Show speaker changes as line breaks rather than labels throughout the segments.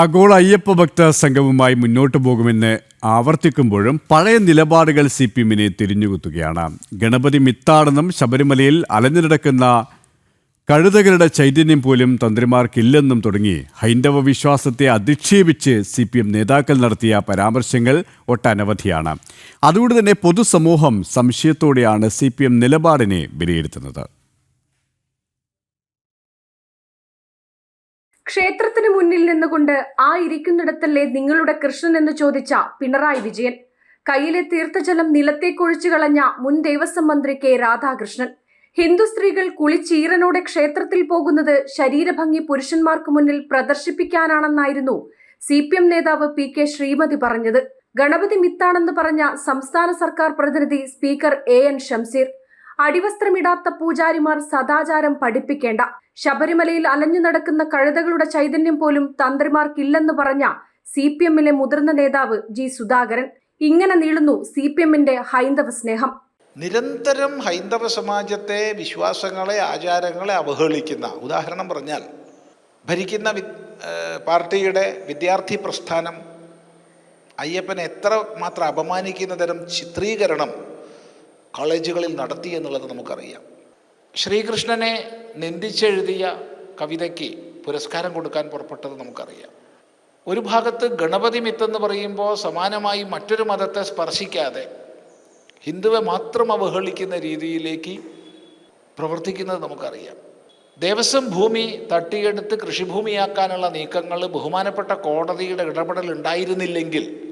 ആഗോള അയ്യപ്പ ഭക്ത സംഘവുമായി മുന്നോട്ടു പോകുമെന്ന് ആവർത്തിക്കുമ്പോഴും പഴയ നിലപാടുകൾ സി പി എമ്മിനെ തിരിഞ്ഞുകുത്തുകയാണ്. ഗണപതി മിത്താടെന്നും ശബരിമലയിൽ അലഞ്ഞിടക്കുന്ന കഴുതകളുടെ ചൈതന്യം പോലും തന്ത്രിമാർക്കില്ലെന്നും തുടങ്ങി. ഹൈന്ദവ വിശ്വാസത്തെ അധിക്ഷേപിച്ച് സി പി എം നേതാക്കൾ നടത്തിയ പരാമർശങ്ങൾ ഒട്ടനവധിയാണ്. അതുകൊണ്ട് തന്നെ പൊതുസമൂഹം സംശയത്തോടെയാണ് സി പി എം നിലപാടിനെ വിലയിരുത്തുന്നത്.
ക്ഷേത്രത്തിന് മുന്നിൽ നിന്നുകൊണ്ട് ആ ഇരിക്കുന്നിടത്തല്ലേ നിങ്ങളുടെ കൃഷ്ണൻ എന്ന് ചോദിച്ച പിണറായി വിജയൻ. കയ്യിലെ തീർത്ഥജലം നിലത്തേക്കൊഴിച്ചു കളഞ്ഞ മുൻ ദേവസ്വം മന്ത്രി കെ രാധാകൃഷ്ണൻ. ഹിന്ദു സ്ത്രീകൾ കുളിച്ചീരനോടെ ക്ഷേത്രത്തിൽ പോകുന്നത് ശരീരഭംഗി പുരുഷന്മാർക്ക് മുന്നിൽ പ്രദർശിപ്പിക്കാനാണെന്നായിരുന്നു സി പി എം നേതാവ് പി കെ ശ്രീമതി പറഞ്ഞത്. ഗണപതി മിത്താണെന്ന് പറഞ്ഞ സംസ്ഥാന സർക്കാർ പ്രതിനിധി സ്പീക്കർ എ എൻ ഷംസീർ അടിവസ്ത്രമിടാത്ത പൂജാരിമാർ സദാചാരം പഠിപ്പിക്കേണ്ട. ശബരിമലയിൽ അലഞ്ഞു നടക്കുന്ന കഴുതകളുടെ ചൈതന്യം പോലും തന്ത്രിമാർക്കില്ലെന്ന് പറഞ്ഞ സി പി എമ്മിലെ മുതിർന്ന നേതാവ് ജി സുധാകരൻ. ഇങ്ങനെ നീളുന്നു സി പി എമ്മിന്റെ ഹൈന്ദവ സ്നേഹം.
നിരന്തരം ഹൈന്ദവ സമാജത്തെ വിശ്വാസങ്ങളെ ആചാരങ്ങളെ അവഹേളിക്കുന്ന ഉദാഹരണം പറഞ്ഞാൽ ഭരിക്കുന്ന പാർട്ടിയുടെ വിദ്യാർത്ഥി പ്രസ്ഥാനം അയ്യപ്പനെ എത്ര മാത്രം അപമാനിക്കുന്ന തരം ചിത്രീകരണം കോളേജുകളിൽ നടത്തി എന്നുള്ളത് നമുക്കറിയാം. ശ്രീകൃഷ്ണനെ നിന്ദിച്ചെഴുതിയ കവിതയ്ക്ക് പുരസ്കാരം കൊടുക്കാൻ പുറപ്പെട്ടത് നമുക്കറിയാം. ഒരു ഭാഗത്ത് ഗണപതി മിത്തെന്ന് പറയുമ്പോൾ സമാനമായി മറ്റൊരു മതത്തെ സ്പർശിക്കാതെ ഹിന്ദുവെ മാത്രം അവഹേളിക്കുന്ന രീതിയിലേക്ക് പ്രവർത്തിക്കുന്നത് നമുക്കറിയാം. ദേവസ്വം ഭൂമി തട്ടിയെടുത്ത് കൃഷിഭൂമിയാക്കാനുള്ള നീക്കങ്ങൾ ബഹുമാനപ്പെട്ട കോടതിയുടെ ഇടപെടൽ ഉണ്ടായിരുന്നില്ലെങ്കിൽ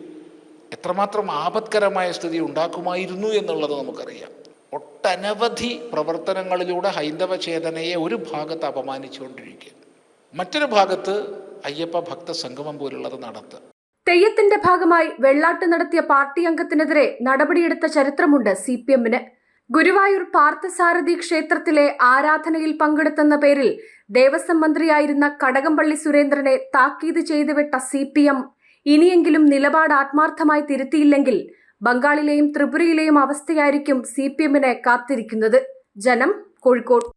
എത്രമാത്രം ആപത്കരമായ സ്ഥിതി ഉണ്ടാക്കുമായിരുന്നു എന്നുള്ളത് നമുക്കറിയാം. ഒട്ടനവധി പ്രവർത്തനങ്ങളിലൂടെ ഹൈന്ദവ ചേതനയെ ഒരു ഭാഗത്ത് അപമാനിച്ചുകൊണ്ടിരിക്കുക. മറ്റൊരു ഭാഗത്ത് അയ്യപ്പ ഭക്ത സംഗമം പോലുള്ളത് നടത്തുക
തെയ്യത്തിന്റെ ഭാഗമായി വെള്ളാട്ട് നടത്തിയ പാർട്ടി അംഗത്തിനെതിരെ നടപടിയെടുത്ത ചരിത്രമുണ്ട് സി പി എമ്മിന്. ഗുരുവായൂർ പാർത്ഥസാരഥി ക്ഷേത്രത്തിലെ ആരാധനയിൽ പങ്കെടുത്തെന്ന പേരിൽ ദേവസ്വം മന്ത്രിയായിരുന്ന കടകംപള്ളി സുരേന്ദ്രനെ താക്കീത് ചെയ്തുവിട്ട സി പി എം ഇനിയെങ്കിലും നിലപാട് ആത്മാർത്ഥമായി തിരുത്തിയില്ലെങ്കിൽ ബംഗാളിലെയും ത്രിപുരയിലെയും അവസ്ഥയായിരിക്കും സി പി എമ്മിനെ കാത്തിരിക്കുന്നത്. ജനം കോഴിക്കോട്.